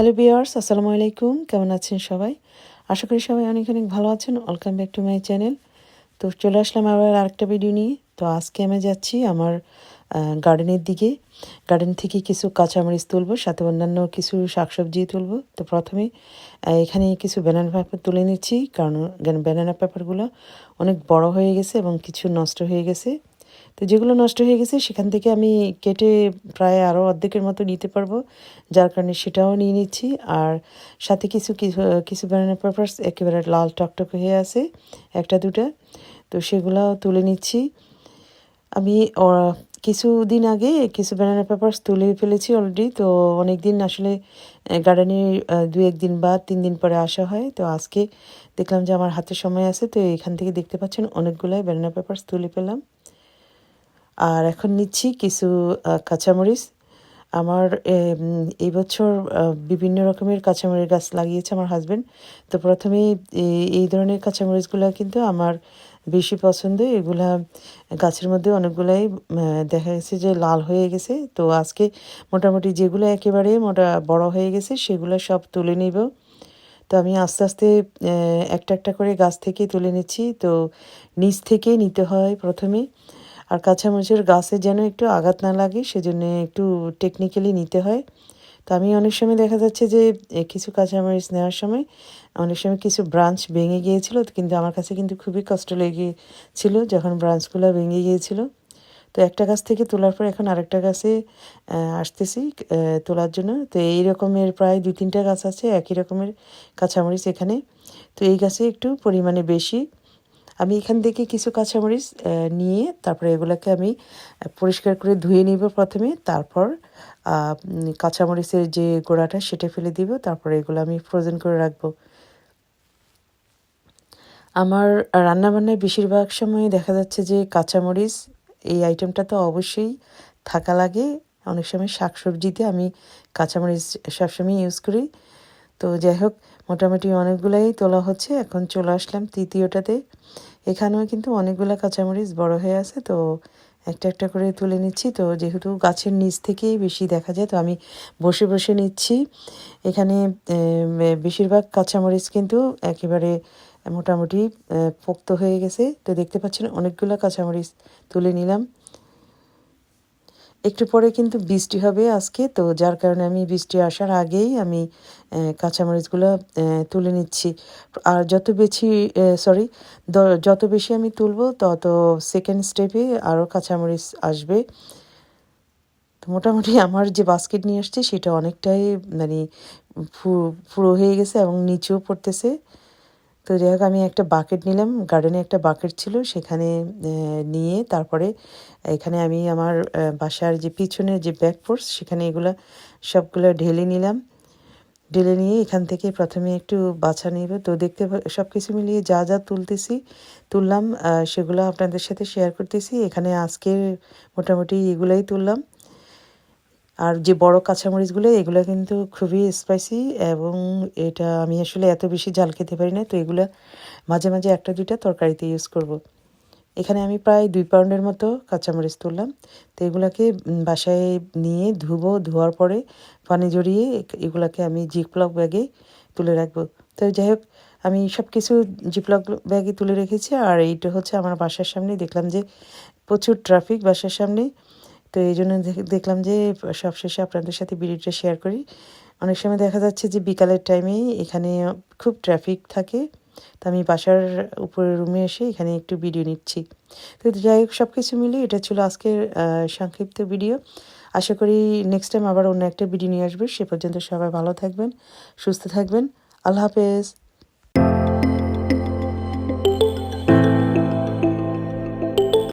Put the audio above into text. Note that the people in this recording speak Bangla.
হ্যালো বিয়ার্স আসসালামু আলাইকুম। কেমন আছেন সবাই? আশা করি সবাই অনেক অনেক ভালো আছেন। Welcome back to my channel তো চলে আসলাম আবার আরেকটা ভিডিও নিয়ে। তো আজকে আমি যাচ্ছি আমার গার্ডেনের দিকে। গার্ডেন থেকে কিছু কাঁচামরিচ তুলবো, সাথে অন্যান্য কিছু শাকসবজি তুলবো। তো প্রথমে এখানে কিছু ব্যানানা পেপার তুলে নিচ্ছি। কারণ ব্যানানা পেপারগুলো অনেক বড় হয়ে গেছে এবং কিছু নষ্ট হয়ে গেছে। তো যেগুলো নষ্ট হয়ে গেছে, সেখান থেকে আমি কেটে প্রায় আরও অর্ধেকের মতো নিতে পারব। যার কারণে সেটাও নিয়ে নিচ্ছি। আর সাথে কিছু কিছু কিছু ব্যানানা পেপার্স একেবারে লাল টকটক হয়ে আছে, একটা, দুটা। তো সেগুলোও তুলে নিচ্ছি। আমি ও- কিছুদিন আগে কিছু ব্যানানা পেপার্স তুলে ফেলেছি অলরেডি তো অনেক দিন আসলে গার্ডেনে দু একদিন বা তিন দিন পরে আসা হয়। তো আজকে দেখলাম যে আমার হাতে সময় আছে। তো এখান থেকে দেখতে পাচ্ছেন অনেকগুলাই ব্যানানা পেপার্স তুলে পেলাম আর এখন নিচ্ছি কিছু কাঁচামরিচ। আমার এই বছর বিভিন্ন রকমের কাঁচামরিচ গাছ লাগিয়েছে আমার হাজবেন্ড তো প্রথমে এই- ধরনের কাঁচামরিচগুলো কিন্তু আমার বেশি পছন্দ। এগুলা গাছের মধ্যে অনেকগুলাই দেখা গেছে যে লাল হয়ে গেছে। তো আজকে মোটামুটি যেগুলো একেবারে মোটা বড় হয়ে গেছে, সেগুলো সব তুলে নিব। তো আমি আস্তে আস্তে একটা একটা করে গাছ থেকে তুলে নিচ্ছি। তো নিচ থেকেই নিতে হয় প্রথমে। আর কাঁচামরিচের গাছে যেন একটু আঘাত না লাগে, সেজন্য একটু টেকনিক্যালি নিতে হয়। তো আমি অনেক সময় দেখা যাচ্ছে যে কিছু কাঁচামরিচ নেওয়ার সময় অনেক সময় কিছু ব্রাঞ্চ ভেঙে গিয়েছিল, কিন্তু আমার কাছে কিন্তু খুবই কষ্ট লেগেছিল যখন ব্রাঞ্চগুলো ভেঙে গিয়েছিল। তো একটা গাছ থেকে তোলার পর এখন আরেকটা গাছে আসতেছি তোলার জন্য। তো এই রকমের প্রায় দু তিনটা গাছ আছে, একই রকমের কাঁচামরিচ এখানে। তো এই গাছে একটু পরিমাণে বেশি। আমি এখান থেকে কিছু কাঁচামরিচ নিয়ে তারপরে এগুলোকে আমি পরিষ্কার করে ধুয়ে নিব প্রথমে। তারপর কাঁচামরিচের যে গোড়াটা সেটা ফেলে দিব। তারপরে এগুলো আমি ফ্রোজেন করে রাখব। আমার রান্নাবান্নায় বেশিরভাগ সময় দেখা যাচ্ছে যে কাঁচামরিচ, এই আইটেমটা তো অবশ্যই থাকা লাগে। অনেক সময় শাকসবজিতে আমি কাঁচামরিচ সবসময় ইউজ করি। তো যাই হোক মোটামুটি অনেকগুলাই তোলা হচ্ছে। এখন চলে আসলাম তৃতীয়টাতে। এখানেও কিন্তু অনেকগুলো কাঁচামরিচ বড় হয়ে আছে, তো একটা একটা করে তুলে নিচ্ছি। তো যেহেতু গাছের নিচ থেকেই বেশি দেখা যায়, তো আমি বসে বসে নিচ্ছি। এখানে বেশিরভাগ কাঁচামরিচ কিন্তু একেবারে মোটামুটি পোক্ত হয়ে গেছে। তো দেখতে পাচ্ছেন, অনেকগুলো কাঁচামরিচ তুলে নিলাম। একটু পরে কিন্তু বৃষ্টি হবে আজকে, তো যার কারণে আমি বৃষ্টি আসার আগেই আমি কাঁচামরিচগুলো তুলে নিচ্ছি। আর যত বেশি সরি যত বেশি আমি তুলবো, তত সেকেন্ড স্টেপে আরও কাঁচামরিচ আসবে। তো মোটামুটি আমার যে বাস্কেট নিয়ে আসছি, সেটা অনেকটাই মানে পুরো হয়ে গেছে এবং নিচেও পড়তেছে। তো যাই হোক, আমি একটা বাকেট নিলাম। গার্ডেনে একটা বাকেট ছিল, সেখানে নিয়ে তারপরে এখানে আমি আমার বাসার যে পিছনের যে ব্যাক পোর্স সেখানে এগুলো সবগুলো ঢেলে নিলাম। ঢেলে নিয়ে এখান থেকে প্রথমে একটু বাছা নিব। তো দেখতে সব কিছু মিলিয়ে যা যা তুলতেছি, তুললাম সেগুলো আপনাদের সাথে শেয়ার করতেছি। এখানে আজকের মোটামুটি এগুলাই তুললাম। আর যে বড় কাঁচামরিচগুলো, এগুলো কিন্তু খুবই স্পাইসি এবং এটা আমি আসলে এত বেশি ঝাল খেতে পারি না। তো এগুলো মাঝে মাঝে একটা দুইটা তরকারিতে ইউজ করব। এখানে আমি প্রায় দুই পাউন্ডের মতো কাঁচামরিচ তুললাম। তো এগুলাকে বাসায় নিয়ে ধুবো, ধোয়ার পরে পানি জড়িয়ে এগুলাকে আমি জিপলক ব্যাগে তুলে রাখব। তো যাই হোক, আমি সব কিছু জিপলক ব্যাগে তুলে রেখেছি। আর এইটা হচ্ছে আমার বাসার সামনে। দেখলাম যে প্রচুর ট্রাফিক বাসার সামনে। তো এই জন্য দেখ- দেখলাম যে সবশেষে আপনাদের সাথে ভিডিওটা শেয়ার করি। অনেক সময় দেখা যাচ্ছে যে বিকালের টাইমে এখানে খুব ট্রাফিক থাকে, তো আমি বাসার উপরে রুমে এসে এখানে একটু ভিডিও নিচ্ছি। তো যাই হোক সব কিছু মিলে এটা ছিল আজকের সংক্ষিপ্ত ভিডিও আশা করি নেক্সট টাইম আবার অন্য একটা ভিডিও নিয়ে আসবে। সে পর্যন্ত সবাই ভালো থাকবেন, সুস্থ থাকবেন। আল্লাহ হাফেজ।